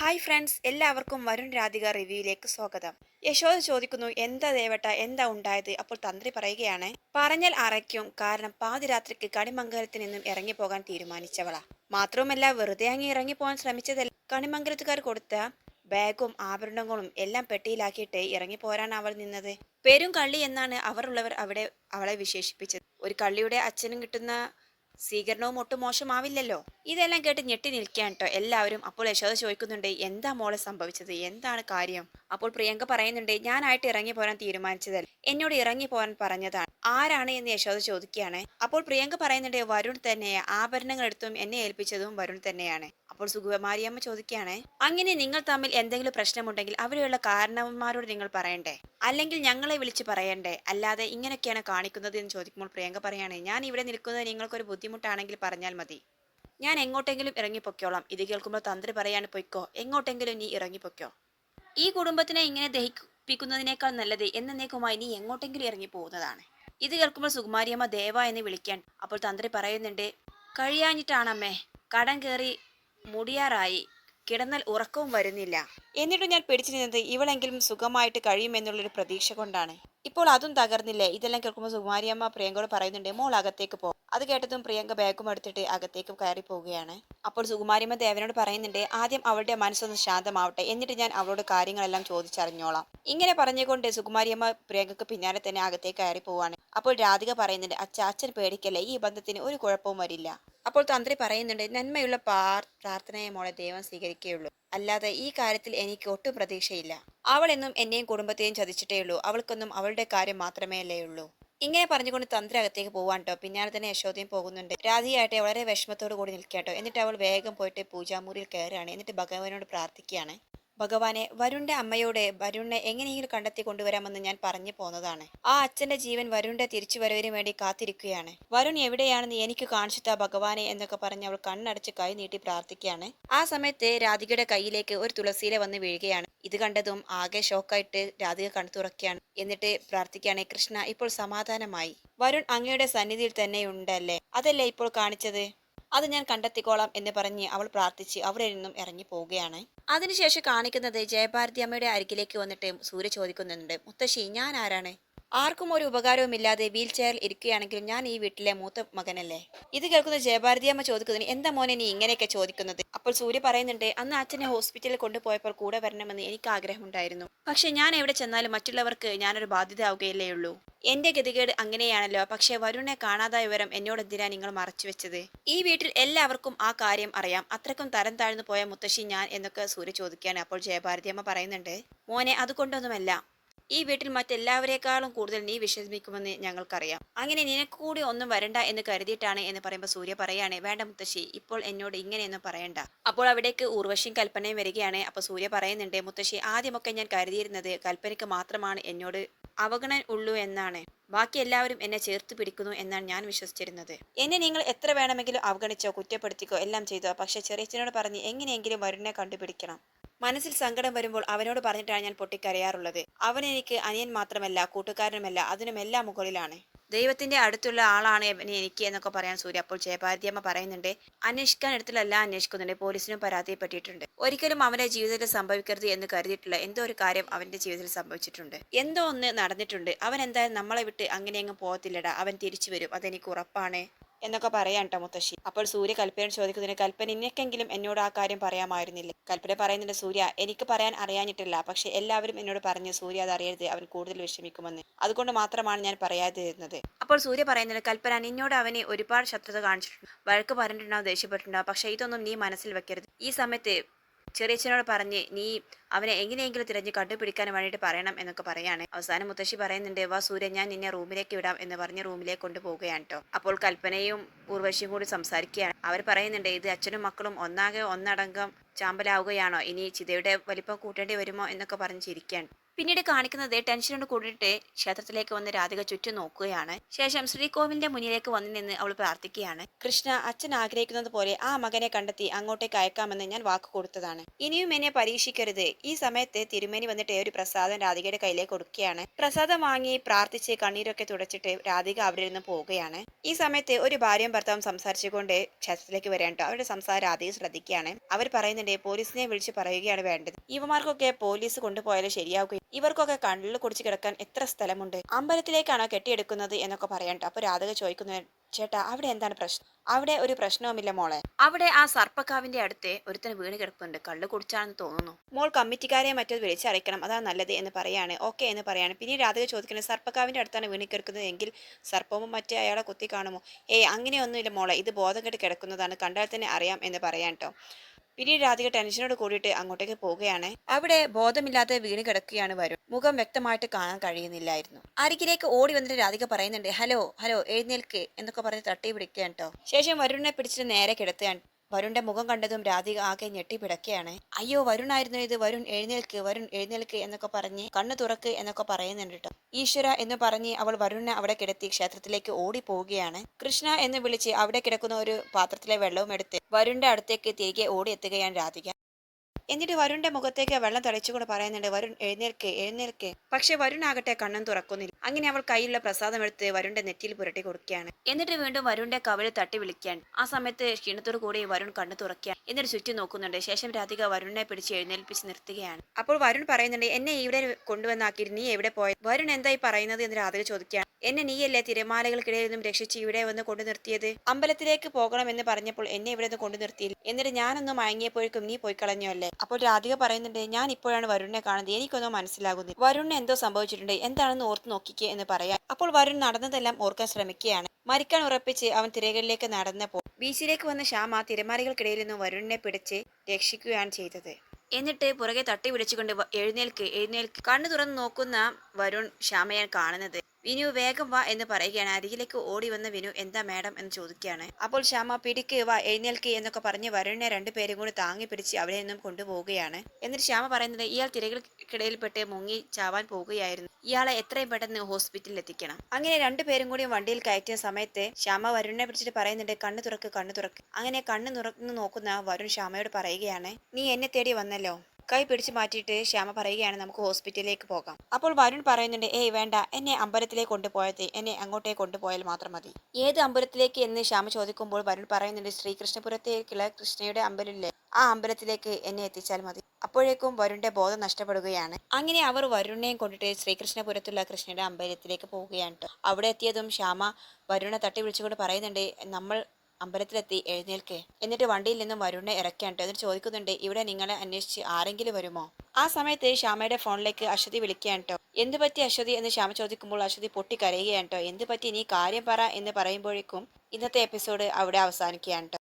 Hi friends എല്ലാവർക്കും വരുൺ രാധിക റിവ്യൂയിലേക്ക് സ്വാഗതം. യശോദ ചോദിക്കുന്നു എന്താ ദേവട്ട എന്താ ഉണ്ടായത്? അപ്പോൾ തന്ത്രി പറയുകയാണ് പറഞ്ഞാൽ അറയ്ക്കും കാരണം പാതിരാത്രിക്ക് കണിമംഗലത്തിൽ നിന്നും ഇറങ്ങിപ്പോകാൻ തീരുമാനിച്ചവളാ. മാത്രവുമല്ല വെറുതെ അങ്ങ് ഇറങ്ങിപ്പോകാൻ ശ്രമിച്ചതല്ല? കണിമംഗലത്തുകാർ കൊടുത്ത ബാഗും ആഭരണങ്ങളും എല്ലാം പെട്ടിയിലാക്കിയിട്ട് ഇറങ്ങിപ്പോരാൻ അവൾ നിന്നത്. പേരും കള്ളി എന്നാണ് അവർ ഉള്ളവർ അവിടെ അവളെ വിശേഷിപ്പിച്ചത്. ഒരു കള്ളിയുടെ അച്ഛനും കിട്ടുന്ന സ്വീകരണവും ഒട്ടും മോശമാവില്ലല്ലോ? ഇതെല്ലാം കേട്ട് ഞെട്ടി നിൽക്കാൻ കേട്ടോ എല്ലാവരും അപ്പോൾ യശോദ ചോദിക്കുന്നുണ്ട് എന്താ മോളെ സംഭവിച്ചത്? എന്താണ് കാര്യം? അപ്പോൾ പ്രിയങ്ക പറയുന്നുണ്ട് ഞാനായിട്ട് ഇറങ്ങി പോരാൻ തീരുമാനിച്ചതല്ല. എന്നോട് ഇറങ്ങി പോരാൻ പറഞ്ഞതാണ്. ആരാണ് എന്ന് യശോദ ചോദിക്കുകയാണ്. അപ്പോൾ പ്രിയങ്ക പറയുന്നുണ്ട് വരുൺ തന്നെ. ആഭരണങ്ങൾ എടുത്തും എന്നെ ഏൽപ്പിച്ചതും വരുൺ തന്നെയാണ്. അപ്പോൾ സുകുമാരിയമ്മ ചോദിക്കുകയാണ് അങ്ങനെ നിങ്ങൾ തമ്മിൽ എന്തെങ്കിലും പ്രശ്നമുണ്ടെങ്കിൽ അവിടെയുള്ള കാരണവന്മാരോട് നിങ്ങൾ പറയണ്ടേ? അല്ലെങ്കിൽ ഞങ്ങളെ വിളിച്ച് പറയണ്ടേ? അല്ലാതെ ഇങ്ങനെയൊക്കെയാണ് കാണിക്കുന്നത് എന്ന് ചോദിക്കുമ്പോൾ പ്രിയങ്ക പറയാണ് ഞാൻ ഇവിടെ നിൽക്കുന്നത് നിങ്ങൾക്കൊരു ബുദ്ധിമുട്ടാണെങ്കിൽ പറഞ്ഞാൽ മതി. ഞാൻ എങ്ങോട്ടെങ്കിലും ഇറങ്ങിപ്പൊക്കോളാം ഇത് കേൾക്കുമ്പോൾ തന്ത്രി പറയാണ് പൊയ്ക്കോ എങ്ങോട്ടെങ്കിലും നീ ഇറങ്ങിപ്പൊക്കോ ഈ കുടുംബത്തിനെ ഇങ്ങനെ ദഹിപ്പിക്കുന്നതിനേക്കാൾ നല്ലത് എന്നേക്കുമായി നീ എങ്ങോട്ടെങ്കിലും ഇറങ്ങി പോകുന്നതാണ് ഇത് കേൾക്കുമ്പോൾ സുകുമാരിയമ്മ ദേവ എന്ന് വിളിക്കാൻ അപ്പോൾ തന്ത്രി പറയുന്നുണ്ട് കഴിയാഞ്ഞിട്ടാണമ്മേ കടം കയറി മുടിയാറായി കിടന്നാൽ ഉറക്കവും വരുന്നില്ല. എന്നിട്ടും ഞാൻ പിടിച്ചു നിന്നത് ഇവളെങ്കിലും സുഖമായിട്ട് കഴിയുമെന്നുള്ളൊരു പ്രതീക്ഷ കൊണ്ടാണ്. ഇപ്പോൾ അതും തകർന്നില്ലേ? ഇതെല്ലാം കേൾക്കുമ്പോൾ സുകുമാരിയമ്മ പ്രിയങ്കയോട് പറയുന്നുണ്ട് മോൾ അകത്തേക്ക് പോ. അത് കേട്ടതും പ്രിയങ്ക ബാഗും എടുത്തിട്ട് അകത്തേക്ക് കയറി പോവുകയാണ്. അപ്പോൾ സുകുമാരിയമ്മ ദേവനോട് പറയുന്നുണ്ട് ആദ്യം അവളുടെ മനസ്സൊന്ന് ശാന്തമാവട്ടെ എന്നിട്ട് ഞാൻ അവളോട് കാര്യങ്ങളെല്ലാം ചോദിച്ചറിഞ്ഞോളാം. ഇങ്ങനെ പറഞ്ഞുകൊണ്ട് സുകുമാരിയമ്മ പ്രിയങ്കക്ക് പിന്നാലെ തന്നെ അകത്തേക്ക് കയറി പോവാണ് അപ്പോൾ രാധിക പറയുന്നുണ്ട് അച്ഛ അച്ഛൻ പേടിക്കല്ലേ ഈ ബന്ധത്തിന് ഒരു കുഴപ്പവും വരില്ല. അപ്പോൾ തന്ത്രി പറയുന്നുണ്ട് നന്മയുള്ള പ്രാർത്ഥനയെ മോളെ ദൈവം സ്വീകരിക്കുകയുള്ളൂ. അല്ലാതെ ഈ കാര്യത്തിൽ എനിക്ക് ഒട്ടും പ്രതീക്ഷയില്ല. അവൾ എന്നും എന്നെയും കുടുംബത്തെയും ചതിച്ചിട്ടേ ഉള്ളൂ. അവൾക്കൊന്നും അവളുടെ കാര്യം മാത്രമേ അല്ലേ ഉള്ളൂ. ഇങ്ങനെ പറഞ്ഞുകൊണ്ട് തന്ത്രി അകത്തേക്ക് പോവാൻ പിന്നാലെ തന്നെ യശോദയും പോകുന്നുണ്ട്. രാധിയായിട്ട് വളരെ വിഷമത്തോടു കൂടി നിൽക്കാട്ടോ എന്നിട്ട് അവൾ വേഗം പോയിട്ട് പൂജാമുറിയിൽ കയറുകയാണ്. എന്നിട്ട് ഭഗവാനോട് പ്രാർത്ഥിക്കുകയാണ്. ഭഗവാനെ വരുണിന്റെ അമ്മയോട് വരുണിനെ എങ്ങനെയെങ്കിലും കണ്ടെത്തി കൊണ്ടുവരാമെന്ന് ഞാൻ പറഞ്ഞു പോന്നതാണ്. ആ അച്ഛന്റെ ജീവൻ വരുണിന്റെ തിരിച്ചുവരവിന് വേണ്ടി കാത്തിരിക്കുകയാണ്. വരുൺ എവിടെയാണെന്ന് എനിക്ക് കാണിച്ചു താ ഭഗവാനെ എന്നൊക്കെ പറഞ്ഞ് അവൾ കണ്ണടച്ച് കൈ നീട്ടി പ്രാർത്ഥിക്കുകയാണ്. ആ സമയത്ത് രാധികയുടെ കയ്യിലേക്ക് ഒരു തുളസിയില വന്ന് വീഴുകയാണ്. ഇത് കണ്ടതും ആകെ ഷോക്കായിട്ട് രാധിക കണ്ണു തുറക്കുകയാണ്. എന്നിട്ട് പ്രാർത്ഥിക്കുകയാണ് കൃഷ്ണ ഇപ്പോൾ സമാധാനമായി. വരുൺ അങ്ങയുടെ സന്നിധിയിൽ തന്നെ ഉണ്ടല്ലേ? അതല്ലേ ഇപ്പോൾ കാണിച്ചത്? അത് ഞാൻ കണ്ടെത്തിക്കോളാം എന്ന് പറഞ്ഞ് അവൾ പ്രാർത്ഥിച്ച് അവരിൽ നിന്നും ഇറങ്ങി പോവുകയാണ്. അതിനുശേഷം കാണിക്കുന്നത് ജയഭാരതി അമ്മയുടെ അരികിലേക്ക് വന്നിട്ട് സൂര്യ ചോദിക്കുന്നുണ്ട് മുത്തശ്ശി ഞാൻ ആരാണ്? ആർക്കും ഒരു ഉപകാരവുമില്ലാതെ വീൽ ചെയറിൽ ഇരിക്കുകയാണെങ്കിലും ഞാൻ ഈ വീട്ടിലെ മൂത്ത മകനല്ലേ? ഇത് കേൾക്കുന്ന ജയഭാരതിയമ്മ ചോദിക്കുന്നതിന് എന്താ മോനെ നീ ഇങ്ങനെയൊക്കെ ചോദിക്കുന്നത്? അപ്പോൾ സൂര്യ പറയുന്നുണ്ട് അന്ന് അച്ഛനെ ഹോസ്പിറ്റലിൽ കൊണ്ടുപോയപ്പോൾ കൂടെ വരണമെന്ന് എനിക്ക് ആഗ്രഹമുണ്ടായിരുന്നു. പക്ഷെ ഞാൻ എവിടെ ചെന്നാലും മറ്റുള്ളവർക്ക് ഞാനൊരു ബാധ്യത ആവുകയല്ലേ ഉള്ളൂ. എന്റെ ഗതികേട് അങ്ങനെയാണല്ലോ. പക്ഷെ വരുണിനെ കാണാതായ വിവരം എന്നോട് എന്തിനാ നിങ്ങൾ മറച്ചു വെച്ചത്? ഈ വീട്ടിൽ എല്ലാവർക്കും ആ കാര്യം അറിയാം. അത്രക്കും തരം താഴ്ന്നു പോയ മുത്തശ്ശി ഞാൻ എന്നൊക്കെ സൂര്യ ചോദിക്കുകയാണ്. അപ്പോൾ ജയഭാരതിയമ്മ പറയുന്നുണ്ട് മോനെ അതുകൊണ്ടൊന്നുമല്ല. ഈ വീട്ടിൽ മറ്റെല്ലാവരെക്കാളും കൂടുതൽ നീ വിഷമിക്കുമെന്ന് ഞങ്ങൾക്കറിയാം. അങ്ങനെ നിനക്ക് കൂടി ഒന്നും വരണ്ട എന്ന് കരുതിയിട്ടാണ് എന്ന് പറയുമ്പോൾ സൂര്യ പറയാണ് വേണ്ട മുത്തശ്ശി ഇപ്പോൾ എന്നോട് ഇങ്ങനെയൊന്നും പറയണ്ട. അപ്പോൾ അവിടേക്ക് ഊർവശിയും കൽപ്പനയും വരികയാണ്. അപ്പോൾ സൂര്യ പറയുന്നുണ്ട് മുത്തശ്ശി ആദ്യമൊക്കെ ഞാൻ കരുതിയിരുന്നത് കൽപ്പനയ്ക്ക് മാത്രമാണ് എന്നോട് അവഗണൻ ഉള്ളൂ എന്നാണ്. ബാക്കി എല്ലാവരും എന്നെ ചേർത്ത് പിടിക്കുന്നു എന്നാണ് ഞാൻ വിശ്വസിച്ചിരുന്നത്. എന്നെ നിങ്ങൾ എത്ര വേണമെങ്കിലും അവഗണിച്ചോ കുറ്റപ്പെടുത്തിക്കോ എല്ലാം ചെയ്തോ. പക്ഷെ ചെറിയച്ഛനോട് പറഞ്ഞ് എങ്ങനെയെങ്കിലും വരുണിനെ കണ്ടുപിടിക്കണം. മനസ്സിൽ സങ്കടം വരുമ്പോൾ അവനോട് പറഞ്ഞിട്ടാണ് ഞാൻ പൊട്ടിക്കരയാറുള്ളത്. അവൻ എനിക്ക് അനിയൻ മാത്രമല്ല കൂട്ടുകാരനുമല്ല അതിനുമെല്ലാം മുകളിലാണ്. ദൈവത്തിന്റെ അടുത്തുള്ള ആളാണ് എനിക്ക് എന്നൊക്കെ പറയാൻ സൂര്യ അപ്പോൾ ജയഭാരതിയമ്മ പറയുന്നുണ്ട് അന്വേഷിക്കാൻ ഇടത്തിലല്ല അന്വേഷിക്കുന്നുണ്ട് പോലീസിനും പരാതിപ്പെട്ടിട്ടുണ്ട് ഒരിക്കലും അവന്റെ ജീവിതത്തിൽ സംഭവിക്കരുത് എന്ന് കരുതിയിട്ടുള്ള എന്തോ ഒരു കാര്യം അവന്റെ ജീവിതത്തിൽ സംഭവിച്ചിട്ടുണ്ട്. എന്തോ ഒന്ന് നടന്നിട്ടുണ്ട്. അവൻ എന്തായാലും നമ്മളെ വിട്ട് അങ്ങനെ അങ്ങ് പോകത്തില്ലടാ. അവൻ തിരിച്ചു വരും. അതെനിക്ക് ഉറപ്പാണ്. എന്നൊക്കെ പറയാൻ കേട്ടോ മുത്തശ്ശി. അപ്പോൾ സൂര്യ കൽപ്പനയോട് ചോദിക്കുന്നതിന് കൽപ്പന ഇന്നക്കെങ്കിലും എന്നോട് ആ കാര്യം പറയാമായിരുന്നില്ല? കൽപ്പന പറയുന്നുണ്ട് സൂര്യ എനിക്ക് പറയാൻ അറിയാനിട്ടില്ല പക്ഷെ എല്ലാവരും എന്നോട് പറഞ്ഞു സൂര്യ അത് അറിയരുത് അവൻ കൂടുതൽ വിഷമിക്കുമെന്ന്. അതുകൊണ്ട് മാത്രമാണ് ഞാൻ പറയാതിരുന്നത്. അപ്പോൾ സൂര്യ പറയുന്നുണ്ട് കൽപ്പന നിന്നോട് അവനെ ഒരുപാട് ശത്രുത കാണിച്ചിട്ടുണ്ട്. വഴക്ക് പറഞ്ഞിട്ടുണ്ടാവും ദേഷ്യപ്പെട്ടിട്ടുണ്ടാവും. പക്ഷേ ഇതൊന്നും നീ മനസ്സിൽ വെക്കരുത്. ഈ സമയത്ത് ചെറിയച്ഛനോട് പറഞ്ഞ് നീ അവനെ എങ്ങനെയെങ്കിലും തിരഞ്ഞ് കണ്ടുപിടിക്കാൻ വേണ്ടിയിട്ട് പറയണം എന്നൊക്കെ പറയാണ്. അവസാനം മുത്തശ്ശി പറയുന്നുണ്ട് വാ സൂര്യ ഞാൻ നിന്നെ റൂമിലേക്ക് വിടാം എന്ന് പറഞ്ഞ് റൂമിലേക്ക് കൊണ്ടുപോവുകയാണ് കേട്ടോ അപ്പോൾ കൽപ്പനയും ഉർവശിയും കൂടി സംസാരിക്കുകയാണ്. അവർ പറയുന്നുണ്ട് ഇത് അച്ഛനും മക്കളും ഒന്നാകെ ഒന്നടങ്കം ചാമ്പലാവുകയാണോ? ഇനി ചിതയുടെ വലിപ്പം കൂട്ടേണ്ടി വരുമോ? എന്നൊക്കെ പറഞ്ഞ് ചിരിക്കുകയാണ്. പിന്നീട് കാണിക്കുന്നത് ടെൻഷനോട് കൂടിയിട്ട് ക്ഷേത്രത്തിലേക്ക് വന്ന് രാധിക ചുറ്റും നോക്കുകയാണ്. ശേഷം ശ്രീകോവിലിന്റെ മുന്നിലേക്ക് വന്നു നിന്ന് അവൾ പ്രാർത്ഥിക്കുകയാണ്. കൃഷ്ണ അച്ഛൻ ആഗ്രഹിക്കുന്നത് പോലെ ആ മകനെ കണ്ടെത്തി അങ്ങോട്ടേക്ക് അയക്കാമെന്ന് ഞാൻ വാക്ക് കൊടുത്തതാണ്. ഇനിയും എന്നെ പരീക്ഷിക്കരുത്. ഈ സമയത്ത് തിരുമേനി വന്നിട്ട് ഒരു പ്രസാദം രാധികയുടെ കയ്യിലേക്ക് കൊടുക്കുകയാണ്. പ്രസാദം വാങ്ങി പ്രാർത്ഥിച്ച് കണ്ണീരൊക്കെ തുടച്ചിട്ട് രാധിക അവിടെ നിന്ന് പോവുകയാണ്. ഈ സമയത്ത് ഒരു ഭാര്യയും ഭർത്താവും സംസാരിച്ചുകൊണ്ട് ക്ഷേത്രത്തിലേക്ക് വരേണ്ടോ അവരുടെ സംസാരം രാധിക ശ്രദ്ധിക്കുകയാണ്. അവർ പറയുന്നുണ്ട് പോലീസിനെ വിളിച്ച് പറയുകയാണ് വേണ്ടത്. യുവമാർക്കൊക്കെ പോലീസ് കൊണ്ടുപോയാലും ശരിയാവുകയും ഇവർക്കൊക്കെ കണ്ണിൽ കുടിച്ച് കിടക്കാൻ എത്ര സ്ഥലമുണ്ട്? അമ്പലത്തിലേക്കാണോ കെട്ടിയെടുക്കുന്നത് എന്നൊക്കെ പറയണ്ട അപ്പൊ രാധിക ചോദിക്കുന്ന ചേട്ടാ അവിടെ എന്താണ് പ്രശ്നം? അവിടെ ഒരു പ്രശ്നവുമില്ല മോളെ. അവിടെ ആ സർപ്പക്കാവിന്റെ അടുത്ത് ഒരുത്തന് വീണ് കിടക്കുന്നുണ്ട് കള്ള് കുടിച്ചാണെന്ന് തോന്നുന്നു. മോൾ കമ്മിറ്റിക്കാരെ മറ്റത് വിളിച്ചറിയിക്കണം. അതാ നല്ലത് എന്ന് പറയാണ്. ഓക്കെ എന്ന് പറയാണ്. പിന്നെ രാധിക ചോദിക്കുന്നത് സർപ്പക്കാവിന്റെ അടുത്താണ് വീണ് കിടക്കുന്നത് എങ്കിൽ സർപ്പവും മറ്റേ അയാളെ കുത്തി കാണുമോ? ഏയ് അങ്ങനെയൊന്നുമില്ല മോളെ. ഇത് ബോധം കെട്ട് കിടക്കുന്നതാണ്. കണ്ടാൽ തന്നെ അറിയാം എന്ന് പറയാൻ കേട്ടോ പിന്നീട് രാധിക ടെൻഷനോട് കൂടിയിട്ട് അങ്ങോട്ടേക്ക് പോവുകയാണ്. അവിടെ ബോധമില്ലാതെ വീണ് കിടക്കുകയാണ് വരും മുഖം വ്യക്തമായിട്ട് കാണാൻ കഴിയുന്നില്ലായിരുന്നു. അരികിലേക്ക് ഓടി വന്നിട്ട് രാധിക പറയുന്നുണ്ട് ഹലോ ഹലോ എഴുന്നേൽക്ക് എന്നൊക്കെ പറഞ്ഞ് തട്ടി പിടിക്കുകയാണ് കേട്ടോ ശേഷം വരുണിനെ പിടിച്ചിട്ട് നേരെ കിടത്തുകയാണ്. വരുണിന്റെ മുഖം കണ്ടതും രാധിക ആകെ ഞെട്ടിപ്പിടക്കുകയാണ്. അയ്യോ വരുണായിരുന്നു ഇത്. വരുൺ എഴുന്നേൽക്ക് വരുൺ എഴുന്നേൽക്ക് എന്നൊക്കെ പറഞ്ഞ് കണ്ണു തുറക്ക് എന്നൊക്കെ പറയുന്നുണ്ട് കേട്ടോ. ഈശ്വര എന്ന് പറഞ്ഞ് അവൾ വരുണിനെ അവിടെ കിടത്തി ക്ഷേത്രത്തിലേക്ക് ഓടി പോവുകയാണ് കൃഷ്ണ എന്ന് വിളിച്ച് അവിടെ കിടക്കുന്ന ഒരു പാത്രത്തിലെ വെള്ളവും എടുത്ത് വരുണിന്റെ അടുത്തേക്ക് തിരികെ ഓടി എത്തുകയാണ് രാധിക. എന്നിട്ട് വരുണിന്റെ മുഖത്തേക്ക് വെള്ളം തളിച്ചുകൊണ്ട് പറയുന്നുണ്ട് വരുൺ എഴുന്നേൽക്ക് എഴുന്നേൽക്ക്. പക്ഷെ വരുൺ ആകട്ടെ കണ്ണും തുറക്കുന്നില്ല. അങ്ങനെ അവൾ കയ്യിലുള്ള പ്രസാദം എടുത്ത് വരുണിന്റെ നെറ്റിയിൽ പുരട്ടി കൊടുക്കുകയാണ്. എന്നിട്ട് വീണ്ടും വരുണിന്റെ കവിളിൽ തട്ടി വിളിക്കാൻ ആ സമയത്ത് ക്ഷീണത്തോടു കൂടി വരുൺ കണ്ണു തുറക്കുക എന്നിട്ട് ചുറ്റി നോക്കുന്നുണ്ട്. ശേഷം രാധിക വരുണിനെ പിടിച്ച് എഴുന്നേൽപ്പിച്ച് നിർത്തുകയാണ്. അപ്പോൾ വരുൺ പറയുന്നുണ്ട് എന്നെ ഇവിടെ കൊണ്ടുവന്നാക്കി നീ എവിടെ പോയത് വരുൺ എന്തായി പറയുന്നത് എന്ന് രാധിക ചോദിക്കുകയാണ്. എന്നെ നീയല്ലേ തിരമാലകൾക്കിടയിൽ നിന്നും രക്ഷിച്ച് ഇവിടെ വന്ന് കൊണ്ടു നിർത്തിയത്? അമ്പലത്തിലേക്ക് പോകണമെന്ന് പറഞ്ഞപ്പോൾ എന്നെ ഇവിടെ നിന്ന് കൊണ്ടു നിർത്തിയില്ല. എന്നിട്ട് ഞാനൊന്നും മയങ്ങിയപ്പോഴേക്കും നീ പോയി കളഞ്ഞോ അല്ലേ? അപ്പോൾ രാധിക പറയുന്നുണ്ട് ഞാൻ ഇപ്പോഴാണ് വരുണിനെ കാണുന്നത്. എനിക്കൊന്നും മനസ്സിലാകുന്നില്ല. വരുണിന് എന്തോ സംഭവിച്ചിട്ടുണ്ട്. എന്താണെന്ന് ഓർത്ത് നോക്കിക്കേ എന്ന് പറയാം അപ്പോൾ വരുൺ നടന്നതെല്ലാം ഓർക്കാൻ ശ്രമിക്കുകയാണ്. മരിക്കാൻ ഉറപ്പിച്ച് അവൻ തിരകളിലേക്ക് നടന്നപ്പോൾ ബീച്ചിലേക്ക് വന്ന ശ്യാമ തിരമാലകൾക്കിടയിൽ നിന്ന് വരുണിനെ പിടിച്ച് രക്ഷിക്കുകയാണ് ചെയ്തത്. എന്നിട്ട് പുറകെ തട്ടി പിടിച്ചുകൊണ്ട് എഴുന്നേൽക്ക് എഴുന്നേൽക്ക്. കണ്ണു തുറന്ന് നോക്കുന്ന വരുൺ ശ്യാമയാണ് കാണുന്നത്. വിനു വേഗം വാ എന്ന് പറയുകയാണ്. അരികിലേക്ക് ഓടി വന്ന വിനു എന്താ മാഡം? എന്ന് ചോദിക്കുകയാണ്. അപ്പോൾ ശ്യാമ പിടിക്ക് വാ എഴുന്നേൽക്ക് എന്നൊക്കെ പറഞ്ഞ് വരുണിനെ രണ്ടുപേരും കൂടി താങ്ങി പിടിച്ച് അവിടെ നിന്നും കൊണ്ടുപോവുകയാണ്. എന്നിട്ട് ശ്യാമ പറയുന്നത് ഇയാൾ തിരകൾക്കിടയിൽപ്പെട്ട് മുങ്ങി ചാവാൻ പോവുകയായിരുന്നു ഇയാളെ എത്രയും പെട്ടെന്ന് ഹോസ്പിറ്റലിൽ എത്തിക്കണം. അങ്ങനെ രണ്ടുപേരും കൂടി വണ്ടിയിൽ കയറ്റിയ സമയത്ത് ശ്യാമ വരുണിനെ പിടിച്ചിട്ട് പറയുന്നുണ്ട് കണ്ണു തുറക്ക് കണ്ണു തുറക്ക്. അങ്ങനെ കണ്ണു തുറന്ന് നോക്കുന്ന വരുൺ ശ്യാമയോട് പറയുകയാണ് നീ എന്നെ തേടി വന്നല്ലോ. കൈ പിടിച്ചു മാറ്റിയിട്ട് ശ്യാമ പറയുകയാണ് നമുക്ക് ഹോസ്പിറ്റലിലേക്ക് പോകാം. അപ്പോൾ വരുൺ പറയുന്നുണ്ട് ഏയ് വേണ്ട. എന്നെ അമ്പലത്തിലേക്ക് കൊണ്ടുപോയത്. എന്നെ അങ്ങോട്ടേക്ക് കൊണ്ടുപോയാൽ മാത്രം മതി. ഏത് അമ്പലത്തിലേക്ക് എന്ന് ശ്യാമ ചോദിക്കുമ്പോൾ വരുൺ പറയുന്നുണ്ട് ശ്രീകൃഷ്ണപുരത്തേക്കുള്ള കൃഷ്ണയുടെ അമ്പലമില്ലേ? ആ അമ്പലത്തിലേക്ക് എന്നെ എത്തിച്ചാൽ മതി. അപ്പോഴേക്കും വരുണിന്റെ ബോധം നഷ്ടപ്പെടുകയാണ്. അങ്ങനെ അവർ വരുണിനെയും കൊണ്ടിട്ട് ശ്രീകൃഷ്ണപുരത്തുള്ള കൃഷ്ണയുടെ അമ്പലത്തിലേക്ക് പോവുകയാണ്. അവിടെ എത്തിയതും ശ്യാമ വരുണെ തട്ടി വിളിച്ചുകൊണ്ട് പറയുന്നുണ്ട് നമ്മൾ അമ്പലത്തിലെത്തി എഴുന്നേൽക്കേ. എന്നിട്ട് വണ്ടിയിൽ നിന്നും വരുണിനെ ഇറക്കാണ്ട് എന്നിട്ട് ചോദിക്കുന്നുണ്ട് ഇവിടെ നിങ്ങളെ അന്വേഷിച്ച് ആരെങ്കിലും വരുമോ? ആ സമയത്ത് ശ്യാമയുടെ ഫോണിലേക്ക് അശ്വതി വിളിക്കാട്ടോ എന്ത് പറ്റി അശ്വതി? എന്ന് ശ്യാമ ചോദിക്കുമ്പോൾ അശ്വതി പൊട്ടി കരയുകയാണ് കേട്ടോ എന്ത് പറ്റി? നീ കാര്യം പറ എന്ന് പറയുമ്പോഴേക്കും ഇന്നത്തെ എപ്പിസോഡ് അവിടെ അവസാനിക്കുകയാണ്